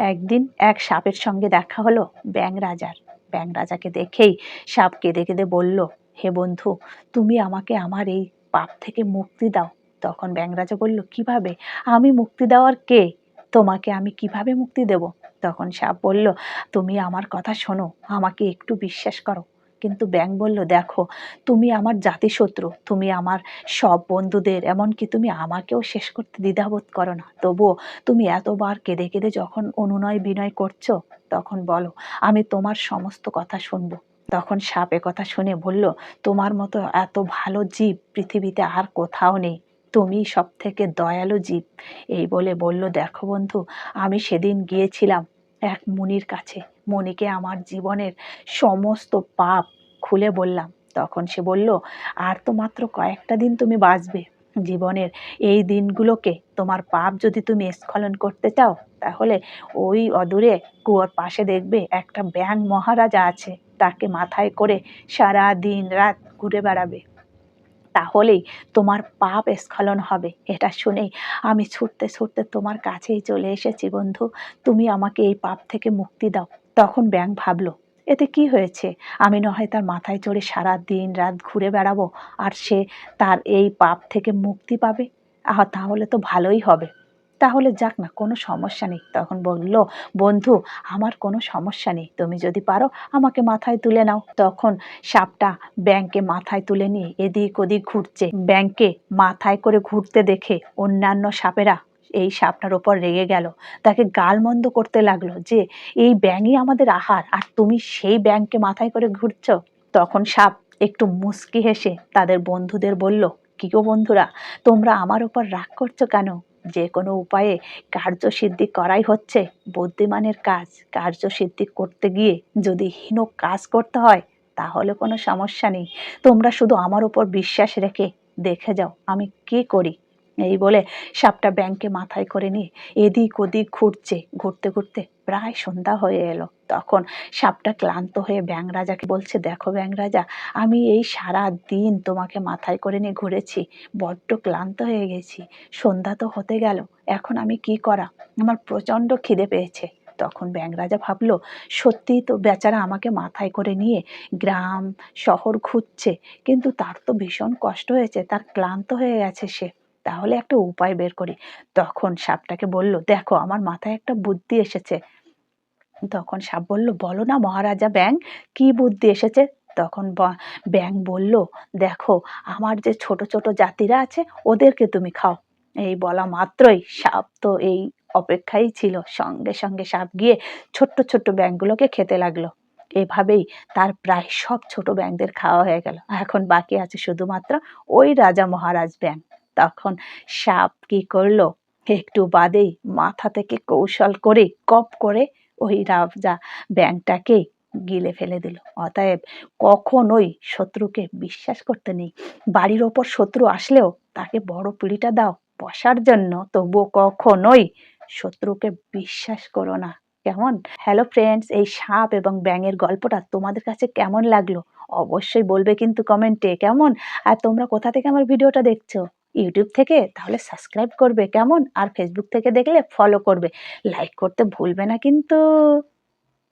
একদিন এক সাপের সঙ্গে দেখা হলো ব্যাং রাজার। ব্যাং রাজাকে দেখেই সাপ কেঁদে কেঁদে বলল, হে বন্ধু, তুমি আমাকে আমার এই পাপ থেকে মুক্তি দাও। তখন ব্যাং রাজা বলল, কীভাবে? আমি মুক্তি দেওয়ার কে? তোমাকে আমি কীভাবে মুক্তি দেব? তখন সাপ বলল, তুমি আমার কথা শোনো, আমাকে একটু বিশ্বাস করো। কিন্তু ব্যাং বলল, দেখো, তুমি আমার জাতিশত্রু, তুমি আমার সব বন্ধুদের, এমনকি তুমি আমাকেও শেষ করতে দ্বিধাবোধ করো না। তবুও তুমি এতবার কেঁদে কেঁদে যখন অনুনয় বিনয় করছ, তখন বলো, আমি তোমার সমস্ত কথা শুনব। তখন সাপ কথা শুনে বলল, তোমার মতো এত ভালো জীব পৃথিবীতে আর কোথাও নেই। তুমি সব থেকে দয়ালু জীব। এই বলে বলল, দেখো বন্ধু, আমি সেদিন গিয়েছিলাম এক মুনির কাছে। মণিকে আমার জীবনের সমস্ত পাপ খুলে বললাম। তখন সে বলল, আর তো মাত্র কয়েকটা দিন তুমি বাঁচবে। জীবনের এই দিনগুলোকে তোমার পাপ যদি তুমি স্খলন করতে চাও, তাহলে ওই অদূরে কুয়োর পাশে দেখবে একটা ব্যাং মহারাজা আছে। তাকে মাথায় করে সারা দিন রাত ঘুরে বেড়াবে। তাহলেই তোমার পাপ স্খলন হবে, এটা শুনেই আমি ছুটতে ছুটতে তোমার কাছেই চলে এসেছি বন্ধু। তুমি আমাকে এই পাপ থেকে মুক্তি দাও। তখন ব্যাং ভাবলো, এতে কি হয়েছে? আমি না হয় তার মাথায় চড়ে সারা দিন রাত ঘুরে বেড়াবো, আর সে তার এই পাপ থেকে মুক্তি পাবে? আহ, তাহলে তো ভালোই হবে। তাহলে যাক না, কোনো সমস্যা নেই। তখন বলল, বন্ধু, আমার কোনো সমস্যা নেই। তুমি যদি পারো, আমাকে মাথায় তুলে নাও। তখন সাপটা ব্যাংকে মাথায় তুলে নিয়ে এদিক ওদিক ঘুরছে। ব্যাংকে মাথায় করে ঘুরতে দেখে অন্যান্য সাপেরা এই সাপটার ওপর রেগে গেল। তাকে গালমন্দ করতে লাগল যে, এই ব্যাঙই আমাদের আহার, আর তুমি সেই ব্যাংকে মাথায় করে ঘুরছো? তখন সাপ একটু মুস্কি হেসে তাদের বন্ধুদের বলল, কি গো বন্ধুরা, তোমরা আমার ওপর রাগ করছ কেন? যে কোনো উপায়ে কার্যসিদ্ধি করাই হচ্ছে বুদ্ধিমানের কাজ। কার্যসিদ্ধি করতে গিয়ে যদি হীন কাজ করতে হয়, তাহলে কোনো সমস্যা নেই। তোমরা শুধু আমার উপর বিশ্বাস রেখে দেখে যাও আমি কি করি। এই বলে সাপটা ব্যাংকে মাথায় করে নিয়ে এদিক ওদিক ঘুরছে। ঘুরতে ঘুরতে প্রায় সন্ধ্যা হয়ে এলো। তখন সাপটা ক্লান্ত হয়ে ব্যাং রাজাকে বলছে, দেখো ব্যাং রাজা আমি এই সারা দিন তোমাকে মাথায় করে নিয়ে ঘুরেছি। বড্ড ক্লান্ত হয়ে গেছি। সন্ধ্যা তো হতে গেল। এখন আমি কি করা? আমার প্রচণ্ড খিদে পেয়েছে। তখন ব্যাং রাজা ভাবলো সত্যিই তো বেচারা আমাকে মাথায় করে নিয়ে গ্রাম, শহর ঘুরছে, কিন্তু তার তো ভীষণ কষ্ট হয়েছে। তার ক্লান্ত হয়ে গেছে সে। তাহলে একটা উপায় বের করি। তখন সাপটাকে বলল, দেখো, আমার মাথায় একটা বুদ্ধি এসেছে। তখন সাপ বলল, বলো না মহারাজা ব্যাং কি বুদ্ধি এসেছে? তখন ব্যাং বলল, দেখো, আমার যে ছোট ছোট জাতিরা আছে, ওদেরকে তুমি খাও। এই বলা মাত্রই সাপ তো এই অপেক্ষাই ছিল। সঙ্গে সঙ্গে সাপ গিয়ে ছোট্ট ছোট্ট ব্যাংগুলোকে খেতে লাগল। এভাবেই তার প্রায় সব ছোট ব্যাংকদের খাওয়া হয়ে গেল। এখন বাকি আছে শুধুমাত্র ওই রাজা মহারাজ ব্যাং তখন সাপ কি করল? একটু বাদেই মাথা থেকে কৌশল করে কপ করে ওই রাজা ব্যাংকটাকে গিলে ফেলে দিল। অতএব কখনোই শত্রুকে বিশ্বাস করতে নেই। বাড়ির ওপর শত্রু আসলেও তাকে বড় পিড়িটা দাও, বসার জন্য। তবুও কখনোই শত্রুকে বিশ্বাস করো না। কেমন? হ্যালো ফ্রেন্ডস এই সাপ এবং ব্যাঙের গল্পটা তোমাদের কাছে কেমন লাগল? অবশ্যই বলবে কিন্তু কমেন্টে কেমন? আর তোমরা কোথা থেকে আমার ভিডিওটা দেখছ? ইউটিউব থেকে, তাহলে সাবস্ক্রাইব করবে কেমন? আর ফেসবুক থেকে দেখলে ফলো করবে। লাইক করতে ভুলবে না কিন্তু।